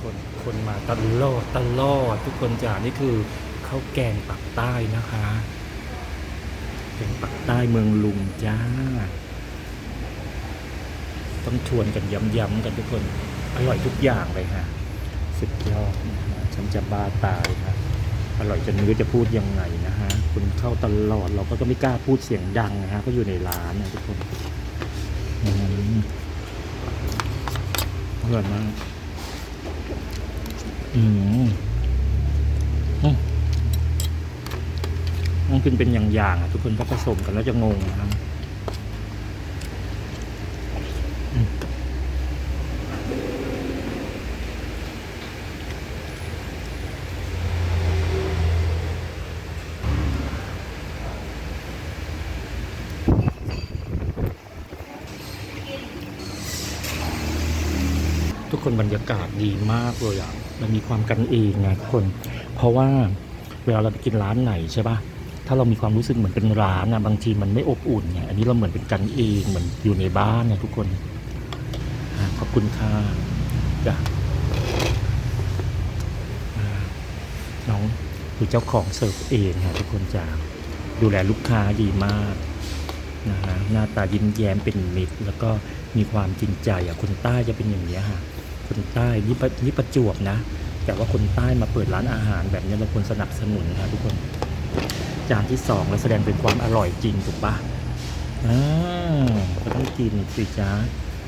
คนคนมาตลอดตลอดทุกคนจ้านี่คือข้าวแกงปักใต้นะคะแกงปักใต้เมืองลุงจ้า ต้องชวนกันย้ำๆกันทุกคนอร่อยทุกอย่างเลยฮะสุดยอดนะฮะฉันจะบ้าตายฮะอร่อยจนไม่รู้จะพูดยังไงนะฮะคุณเข้าตลอดเราก็ไม่กล้าพูดเสียงดังนะฮะก็อยู่ในร้านนะทุกคนอืมอร่อยมาก อืมอืมมันขึ้นเป็นอย่างๆอะทุกคนก็ผสมกันแล้วจะงงนะครับทุกคนบรรยากาศดีมากเลยอะ มันมีความกันเองไงทุกคน เพราะว่าเวลาเราไปกินร้านไหนใช่ปะถ้าเรามีความรู้สึกเหมือนเป็นร้านนะบางทีมันไม่อบอุ่นไงอันนี้เราเหมือนเป็นกันเองเหมือนอยู่ในบ้านนะทุกคนขอบคุณค่ะจ้ะอ่าน้องคือเจ้าของเสิร์ฟเองค่ะทุกคนจ้าดูแลลูกค้าดีมากนะฮะหน้าตายิ้มแย้มเป็นมิตร แล้วก็มีความจริงใจอะคนใต้จะเป็นอย่างนี้ยค่ะ คนใต้นี่ประนี่ประจวบนะ แต่ว่าคนใต้มาเปิดร้านอาหารแบบนี้เราควรสนับสนุนนะทุกคน จานที่สองเราแสดงเป็นความอร่อยจริงถูกปะอ่าก็ต้องกินสิจ้า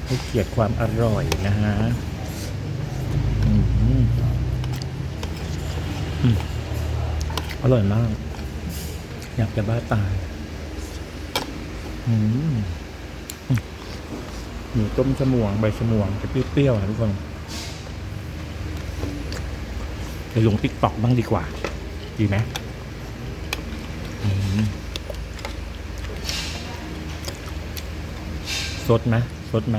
ให้เกียรติความอร่อยนะฮะอร่อยมาก อยากจะบ้าตาย อืม หมูต้มชะมวงใบชะมวงจะเปรี้ยวๆนะทุกคนไปลงติ๊กต็อกบ้างดีกว่า ดีไหมสดไหมสดไหม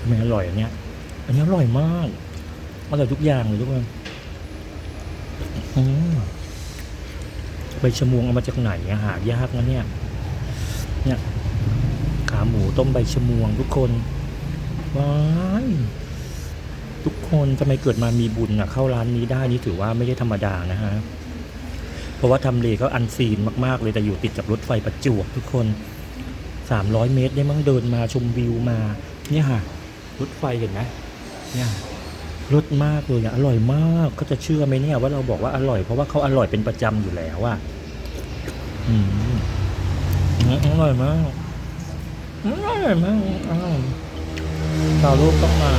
ทำไมอร่อยอันเนี้ย อันนี้อร่อยมากอร่อยทุกอย่างเลยทุกคนใบชะมวงเอามาจากไหนอะหายากนะเนี่ย เนี่ยขาหมูต้มใบชะมวงทุกคนว้ายทุกคนทำไมเกิดมามีบุญอะเข้าร้านนี้ได้นี่ถือว่าไม่ได้ธรรมดานะฮะเพราะว่าทำเลเขาอันซีนมากๆเลยแต่อยู่ติดกับรถไฟประจวบทุกคนสามร้อยเมตรได้มั้งเดินมาชมวิวมา เนี่ยค่ะ รถไฟเห็นไหมเนี่ยรสมากเลยออร่อยมากเขาจะเชื่อไหมเนี่ยว่าเราบอกว่าอร่อยเพราะว่าเขาอร่อยเป็นประจำอยู่แล้วอะอืม อร่อยมากอร่อยมากอร่อยชาวโลกต้องมา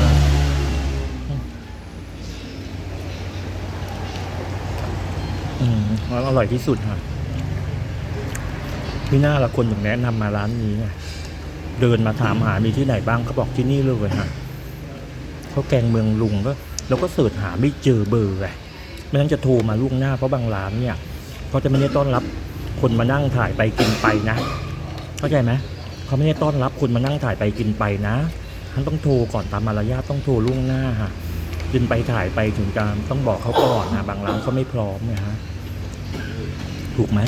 อืมแล้วอร่อยที่สุดค่ะที่หน้าละคนถึงแนะนำมาร้านนี้ไงเดินมาถามหามีที่ไหนบ้างเขาบอกที่นี่เลยฮะเขาแกงเมืองลุงก็เราก็เสิร์ชหาไม่เจอเบอร์ไงไม่งั้นจะโทรมาล่วงหน้าเพราะบางร้านเนี่ยเขาจะไม่ได้ต้อนรับ คนมานั่งถ่ายไปกินไปนะ เข้าใจไหมเขาไม่ได้ต้อนรับคนมานั่งถ่ายไปกินไปนะท่านต้องโทรก่อนตามมารยาทต้องโทรล่วงหน้าฮะขึ้นไปถ่ายไปถึงการต้องบอกเขาก่อนนะบางร้านเขาไม่พร้อมนี่ยฮะถูกไหม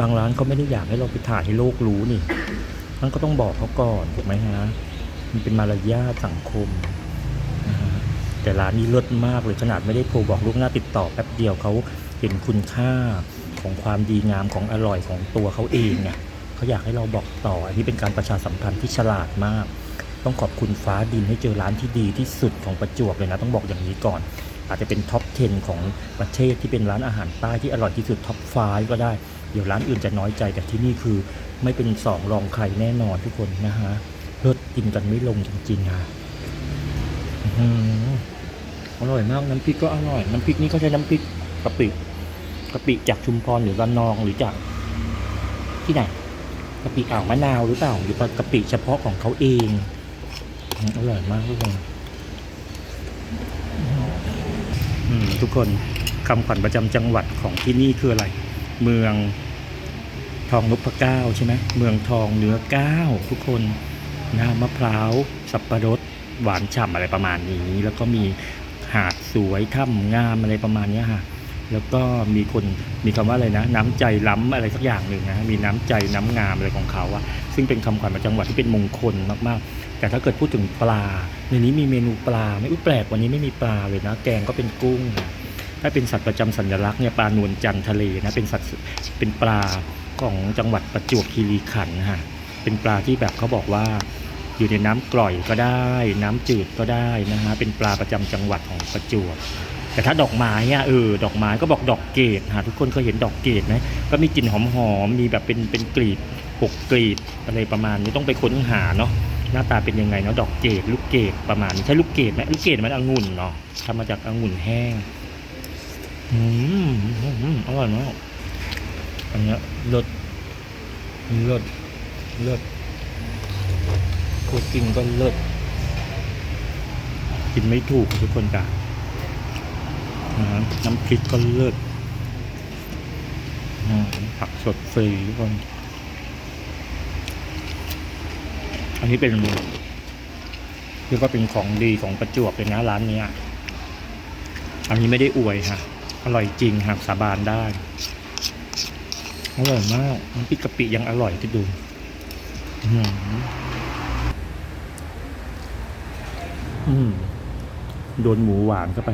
บางร้านเขาไม่ได้อยากให้เราไปถ่ายให้โลกรู้นี่ท่านก็ต้องบอกเขาก่อนถูกไหมฮะมันเป็นมารยาทสังคมนะฮะแต่ร้านนี้เลิศมากเลยขนาดไม่ได้โทรบอกล่วงหน้าติดต่อแป๊บเดียวเขาเห็นคุณค่า ของความดีงามของอร่อยของตัวเขาเองเนี่ยเขาอยากให้เราบอกต่ออันนี้เป็นการประชาสัมพันธ์ที่ฉลาดมาก ต้องขอบคุณฟ้าดินให้เจอร้านที่ดีที่สุดของประจวบเลยนะต้องบอกอย่างนี้ก่อน อาจจะเป็นท็อป 10 ของประเทศที่เป็นร้านอาหารใต้ที่อร่อยที่สุดท็อป5ก็ได้เดี๋ยวร้านอื่นจะน้อยใจแต่ที่นี่คือ ไม่เป็นสองรองใครแน่นอนทุกคนนะฮะเลิศกินกันไม่ลงจริงๆฮะอื้อหืออร่อยมากน้ำพริกก็อร่อย น้ำพริกนี่เขาใช้น้ำพริกกะปิ กะปิจากชุมพรหรือระนองหรือจากที่ไหนกะปิอ่าวมะนาวหรือเปล่าหรือกะปิเฉพาะของเขาเองอืมอร่อยมากทุกคนทุกคนคำขวัญประจำจังหวัดของที่นี่คืออะไร เมืองทองนพเก้าใช่ไหมเมืองทองเนื้อเก้าทุกคนน้ำมะพร้าวสับปะรดหวานฉ่ำอะไรประมาณนี้ แล้วก็มีหาดสวยถ้ำงามอะไรประมาณนี้ค่ะ แล้วก็มีคนมีคำว่าอะไรนะ น้ำใจล้ำอะไรสักอย่างหนึ่งนะมีน้ำใจน้ำงามอะไรของเขาอะซึ่งเป็นคำขวัญประจำจังหวัดที่เป็นมงคลมากๆ แต่ถ้าเกิดพูดถึงปลา ในนี้มีเมนูปลาไม่อุ้แปลกวันนี้ไม่มีปลาเลยนะ แกงก็เป็นกุ้ง ถ้าเป็นสัตว์ประจำสัญลักษณ์เนี่ยปลานวลจันทร์ทะเลนะเป็นสัตว์เป็นปลาของจังหวัดประจวบคีรีขันธ์ฮะเป็นปลาที่แบบเขาบอกว่าอยู่ในน้ำกร่อยก็ได้ น้ำจืดก็ได้นะฮะเป็นปลาประจำจังหวัดของประจวบ แต่ถ้าดอกไม้อะเออดอกไม้ก็บอกดอกเกดฮะทุกคนเคยเห็นดอกเกดไหมก็มีกลิ่นหอมๆมีแบบเป็นเป็นกลีบปกกลีบอะไรประมาณนี้ต้องไปค้นหาเนาะหน้าตาเป็นยังไงเนาะดอกเกดลูกเกดประมาณนี้ใช่ลูกเกดไหมลูกเกดมันองุ่นเนาะทำมาจากองุ่นแห้งอืมอืมอร่อยมากอันนี้ยเลิศเลิศเลิศกูกินก็เลิศกินไม่ถูกทุกคนจ้ะ น้ำพริกก็เลิศอืมผักสดฟรีทุกคน อันนี้เป็นเรียกว่าเป็นของดีของประจวบเลยนะร้านนี้ อันนี้ไม่ได้อวยค่ะ อร่อยจริงหากสาบานได้ อร่อยมากน้ำพริกกะปิยังอร่อยที่ดูอื้อหืออืมโดนหมูหวานเข้าไป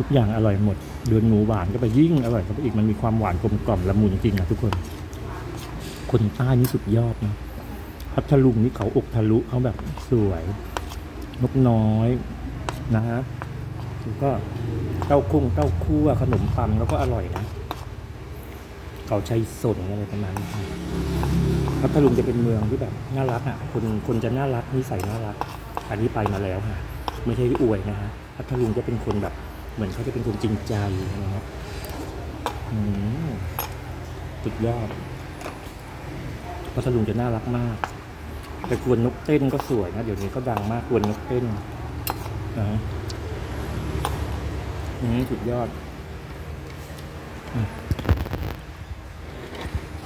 ทุกอย่างอร่อยหมดโดนหมูหวานเข้าไปยิ่งอร่อยเข้าไปอีกมันมีความหวานกลมกล่อมละมุนจริงๆนะทุกคน คนใต้นี่สุดยอดนะพัทลุงนี่เขาอกทะลุเขาแบบสวยนกน้อยนะฮะแล้วก็เต้าคุ้งเต้าคั่วขนมปังแล้วก็อร่อยนะเขาใช้สนอะไรประมาณนี้พัทลุงจะเป็นเมืองที่แบบน่ารักอะคนคนจะน่ารักนิสัยน่ารัก อันนี้ไปมาแล้วค่ะไม่ใช่อวยนะฮะพัทลุงจะเป็นคนแบบ เหมือนเขาจะเป็นคนจริงใจนะครับอืมสุดยอดพัทลุงจะน่ารักมากแต่กวนนกเต้นก็สวยนะเดี๋ยวนี้ก็ดังมากกวนนกเต้นนะฮะอืมสุดยอด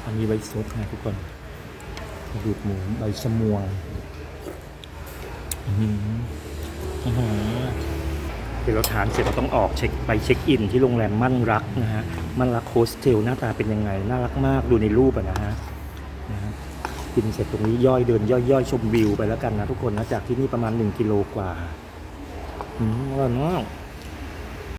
อันนี้ใบซดนะทุกคนดูกหมูใบชะมวงอืมอื้อ หือเดี๋ยวเราทานเสร็จเราต้องออกเช็คไปเช็คอินที่โรงแรมมั่นรักนะฮะ มั่นรักโฮสเทลหน้าตาเป็นยังไง น่ารักมากดูในรูปอะนะฮะนะฮะกินเสร็จตรงนี้ย่อยเดินย่อยย่อยชมวิวไปแล้วกันนะทุกคนนะจากที่นี่ประมาณหนึ่งกิโลกว่าอืมอร่อยมาก